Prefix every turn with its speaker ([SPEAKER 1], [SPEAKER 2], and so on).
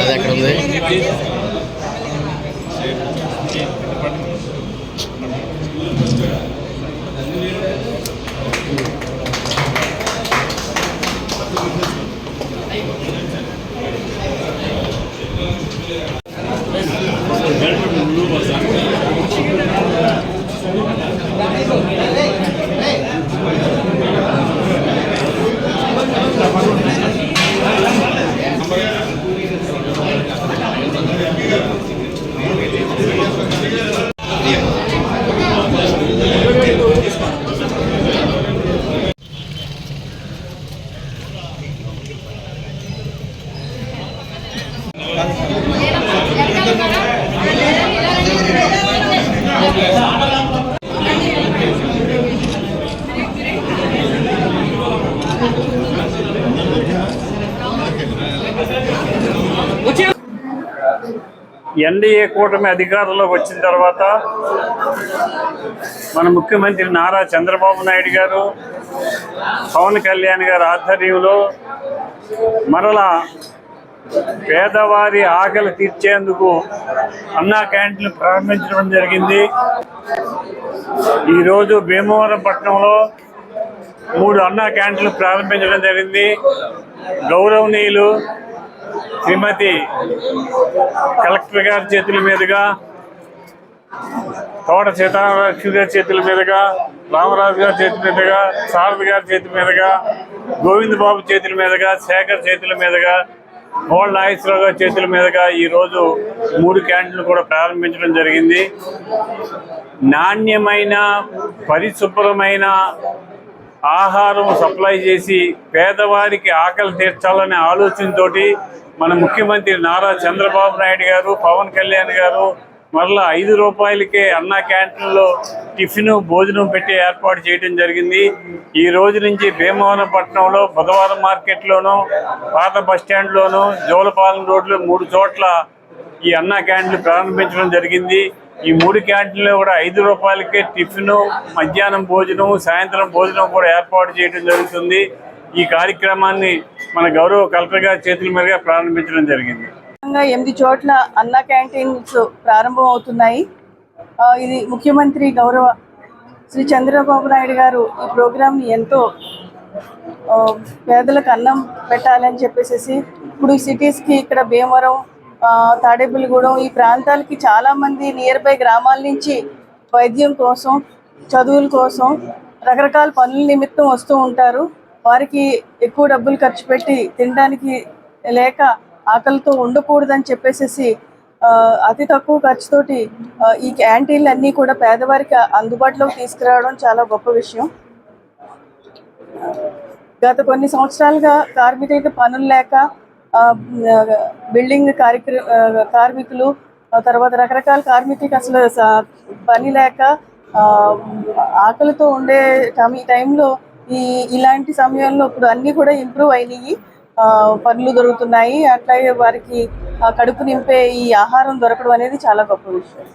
[SPEAKER 1] అది ఎక్కడ ఉంది Thank you.
[SPEAKER 2] ఎన్డీఏ కూటమి అధికారంలో వచ్చిన తర్వాత మన ముఖ్యమంత్రి నారా చంద్రబాబు నాయుడు గారు పవన్ కళ్యాణ్ గారి ఆధ్వర్యంలో మరలా పేదవారి ఆకలి తీర్చేందుకు అన్నా క్యాంటీన్లు ప్రారంభించడం జరిగింది. ఈరోజు భీమవరం పట్టణంలో మూడు అన్నా క్యాంటీన్లు ప్రారంభించడం జరిగింది. గౌరవనీయులు శ్రీమతి కలెక్టర్ గారి చేతుల మీదుగా తోట సీతారామరాజు గారి చేతుల మీదుగా రామరాజు గారి చేతుల మీదుగా శారద గారి చేతుల మీదుగా గోవింద్ బాబు చేతుల మీదుగా శేఖర్ చేతుల మీదుగా కోళ్ళ నాగేశ్వరరావు గారి చేతుల మీదుగా ఈరోజు మూడు క్యాంటీన్లు కూడా ప్రారంభించడం జరిగింది. నాణ్యమైన పరిశుభ్రమైన ఆహారం సప్లై చేసి పేదవారికి ఆకలి తీర్చాలనే ఆలోచనతోటి మన ముఖ్యమంత్రి నారా చంద్రబాబు నాయుడు గారు పవన్ కళ్యాణ్ గారు మరలా ఐదు రూపాయలకే అన్న క్యాంటీన్లో టిఫిన్ భోజనం పెట్టి ఏర్పాటు చేయడం జరిగింది. ఈ రోజు నుంచి భీమవనపట్నంలో బుధవారం మార్కెట్లోను పాత బస్ జోలపాలెం రోడ్లో మూడు చోట్ల ఈ అన్న క్యాంటీన్లు ప్రారంభించడం జరిగింది. ఈ మూడు క్యాంటీన్లో కూడా ఐదు రూపాయలకే టిఫిన్ మధ్యాహ్నం భోజనం సాయంత్రం భోజనం కూడా ఏర్పాటు చేయడం జరుగుతుంది. ఈ కార్యక్రమాన్ని మన గౌరవ కలెక్టర్ గారి చేతుల మీదుగా ప్రారంభించడం జరిగింది.
[SPEAKER 3] ఎనిమిది చోట్ల అన్న క్యాంటీన్స్ ప్రారంభం అవుతున్నాయి. ఇది ముఖ్యమంత్రి గౌరవ శ్రీ చంద్రబాబు నాయుడు గారు ఈ ప్రోగ్రామ్ని ఎంతో పేదలకు అన్నం పెట్టాలని చెప్పేసి ఇప్పుడు సిటీస్కి ఇక్కడ భీమవరం తాడేపల్లిగూడెం. ఈ ప్రాంతాలకి చాలామంది నియర్ బై గ్రామాల నుంచి వైద్యం కోసం చదువుల కోసం రకరకాల పనుల నిమిత్తం వస్తూ ఉంటారు. వారికి ఎక్కువ డబ్బులు ఖర్చు పెట్టి తినడానికి లేక ఆకలితో ఉండకూడదని చెప్పేసి అతి తక్కువ ఖర్చుతోటి ఈ క్యాంటీన్లు అన్నీ కూడా పేదవారికి అందుబాటులోకి తీసుకురావడం చాలా గొప్ప విషయం. గత కొన్ని సంవత్సరాలుగా కార్మికులకి పనులు లేక బిల్డింగ్ కార్యక్రమ కార్మికులు తర్వాత రకరకాల కార్మికులకి అసలు పని లేక ఆ, ఆకలితో ఉండే టైం- టైంలో ఈ ఇలాంటి సమయంలో ఇప్పుడు అన్నీ కూడా ఇంప్రూవ్ అయినాయి. ఆ, పనులు దొరుకుతున్నాయి. అట్లాగే వారికి కడుపు నింపే ఈ ఆహారం దొరకడం అనేది చాలా గొప్ప విషయం.